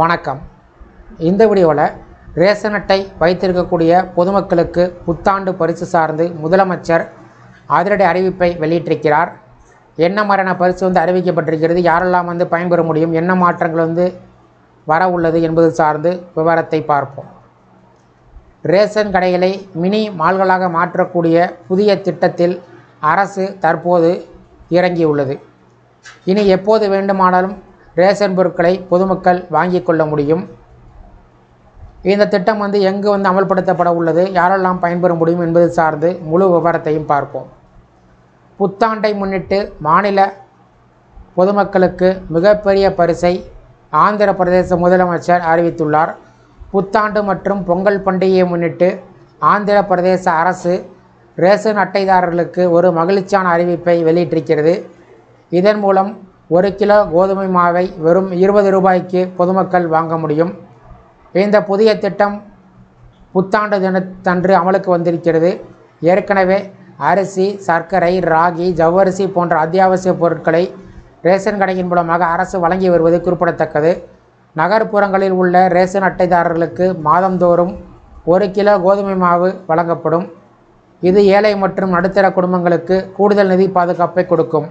வணக்கம். இந்த வீடியோவில் ரேஷன் அட்டை வைத்திருக்கக்கூடிய பொதுமக்களுக்கு புத்தாண்டு பரிசு சார்ந்து முதலமைச்சர் அதிரடி அறிவிப்பை வெளியிட்டிருக்கிறார். என்ன மாதிரியான பரிசு வந்து அறிவிக்கப்பட்டிருக்கிறது? யாரெல்லாம் வந்து பயன்பெற முடியும்? என்ன மாற்றங்கள் வந்து வர உள்ளது என்பது சார்ந்து விவரத்தை பார்ப்போம். ரேஷன் கடைகளை மினி மால்களாக மாற்றக்கூடிய புதிய திட்டத்தில் அரசு தற்போது இறங்கியுள்ளது. இனி எப்போது வேண்டுமானாலும் ரேஷன் பொருட்களை பொதுமக்கள் வாங்கிக் கொள்ள முடியும். இந்த திட்டம் வந்து எங்கு வந்து அமல்படுத்தப்பட உள்ளது யாரெல்லாம் பயன்பெற முடியும் என்பது சார்ந்து முழு விவரத்தையும் பார்ப்போம். புத்தாண்டை முன்னிட்டு மாநில பொதுமக்களுக்கு மிகப்பெரிய பரிசை ஆந்திர பிரதேச முதலமைச்சர் அறிவித்துள்ளார். புத்தாண்டு மற்றும் பொங்கல் பண்டிகையை முன்னிட்டு ஆந்திர பிரதேச அரசு ரேஷன் அட்டைதாரர்களுக்கு ஒரு மகிழ்ச்சியான அறிவிப்பை வெளியிட்டிருக்கிறது. இதன் மூலம் ஒரு கிலோ கோதுமை மாவை வெறும் இருபது ரூபாய்க்கு பொதுமக்கள் வாங்க முடியும். இந்த புதிய திட்டம் புத்தாண்டு தினத்தன்று அமலுக்கு வந்திருக்கிறது. ஏற்கனவே அரிசி சர்க்கரை ராகி ஜவ்வரிசி போன்ற அத்தியாவசிய பொருட்களை ரேஷன் கடையின் மூலமாக அரசு வழங்கி வருவது குறிப்பிடத்தக்கது. நகர்ப்புறங்களில் உள்ள ரேஷன் அட்டைதாரர்களுக்கு மாதந்தோறும் ஒரு கிலோ கோதுமை மாவு வழங்கப்படும். இது ஏழை மற்றும் நடுத்தர குடும்பங்களுக்கு கூடுதல் நிதி பாதுகாப்பை கொடுக்கும்.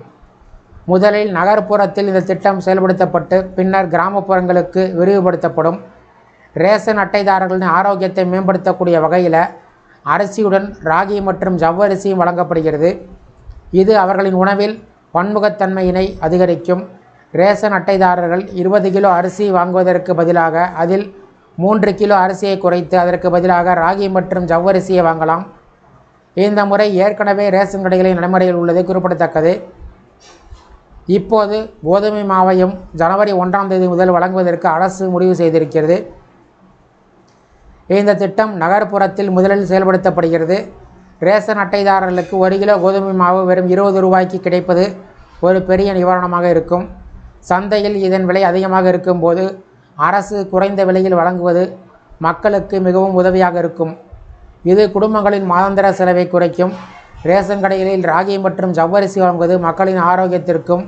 முதலில் நகர்ப்புறத்தில் இந்த திட்டம் செயல்படுத்தப்பட்டு பின்னர் கிராமப்புறங்களுக்கு விரிவுபடுத்தப்படும். ரேஷன் அட்டைதாரர்களின் ஆரோக்கியத்தை மேம்படுத்தக்கூடிய வகையில் அரிசியுடன் ராகி மற்றும் ஜவ்வரிசியும் வழங்கப்படுகிறது. இது அவர்களின் உணவில் பன்முகத்தன்மையினை அதிகரிக்கும். ரேஷன் அட்டைதாரர்கள் இருபது கிலோ அரிசி வாங்குவதற்கு பதிலாக அதில் மூன்று கிலோ அரிசியை குறைத்து அதற்கு பதிலாக ராகி மற்றும் ஜவ்வரிசியை வாங்கலாம். இந்த முறை ஏற்கனவே ரேஷன் கடைகளின் நடைமுறையில் உள்ளது குறிப்பிடத்தக்கது. இப்போது கோதுமை மாவையும் ஜனவரி ஒன்றாம் தேதி முதல் வழங்குவதற்கு அரசு முடிவு செய்திருக்கிறது. இந்த திட்டம் நகர்ப்புறத்தில் முதலில் செயல்படுத்தப்படுகிறது. ரேசன் அட்டைதாரர்களுக்கு ஒரு கிலோ கோதுமை மாவு வெறும் இருபது ரூபாய்க்கு கிடைப்பது ஒரு பெரிய நிவாரணமாக இருக்கும். சந்தையில் இதன் விலை அதிகமாக இருக்கும்போது அரசு குறைந்த விலையில் வழங்குவது மக்களுக்கு மிகவும் உதவியாக இருக்கும். இது குடும்பங்களின் மாதாந்திர செலவை குறைக்கும். ரேஷன் கடைகளில் ராகி மற்றும் ஜவ்வரிசி வழங்குவது மக்களின் ஆரோக்கியத்திற்கும்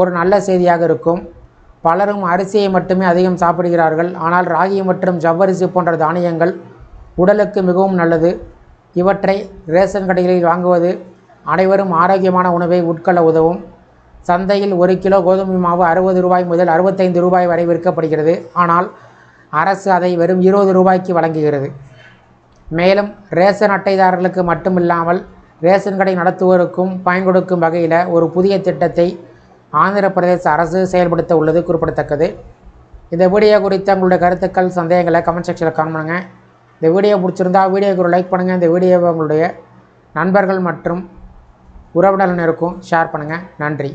ஒரு நல்ல செய்தியாக இருக்கும். பலரும் அரிசியை மட்டுமே அதிகம் சாப்பிடுகிறார்கள். ஆனால் ராகி மற்றும் ஜவ்வரிசி போன்ற தானியங்கள் உடலுக்கு மிகவும் நல்லது. இவற்றை ரேஷன் கடைகளில் வாங்குவது அனைவரும் ஆரோக்கியமான உணவை உட்கொள்ள உதவும். சந்தையில் ஒரு கிலோ கோதுமை மாவு அறுபது ரூபாய் முதல் அறுபத்தைந்து ரூபாய் வரை விற்கப்படுகிறது. ஆனால் அரசு அதை வெறும் இருபது ரூபாய்க்கு வழங்குகிறது. மேலும் ரேஷன் அட்டைதாரர்களுக்கு மட்டுமில்லாமல் ரேஷன் கடை நடத்துவோருக்கும் பயன் கொடுக்கும் வகையில் ஒரு புதிய திட்டத்தை ஆந்திர பிரதேச அரசு செயல்படுத்த உள்ளது குறிப்பிடத்தக்கது. இந்த வீடியோ குறித்த உங்களுடைய கருத்துக்கள் சந்தேகங்களை கமெண்ட் செக்ஷனில் காணுங்க இந்த வீடியோ பிடிச்சிருந்தா வீடியோக்கு ஒரு லைக் பண்ணுங்கள் இந்த வீடியோவை உங்களுடைய நண்பர்கள் மற்றும் உறவினர்களுக்கும் ஷேர் பண்ணுங்கள் நன்றி.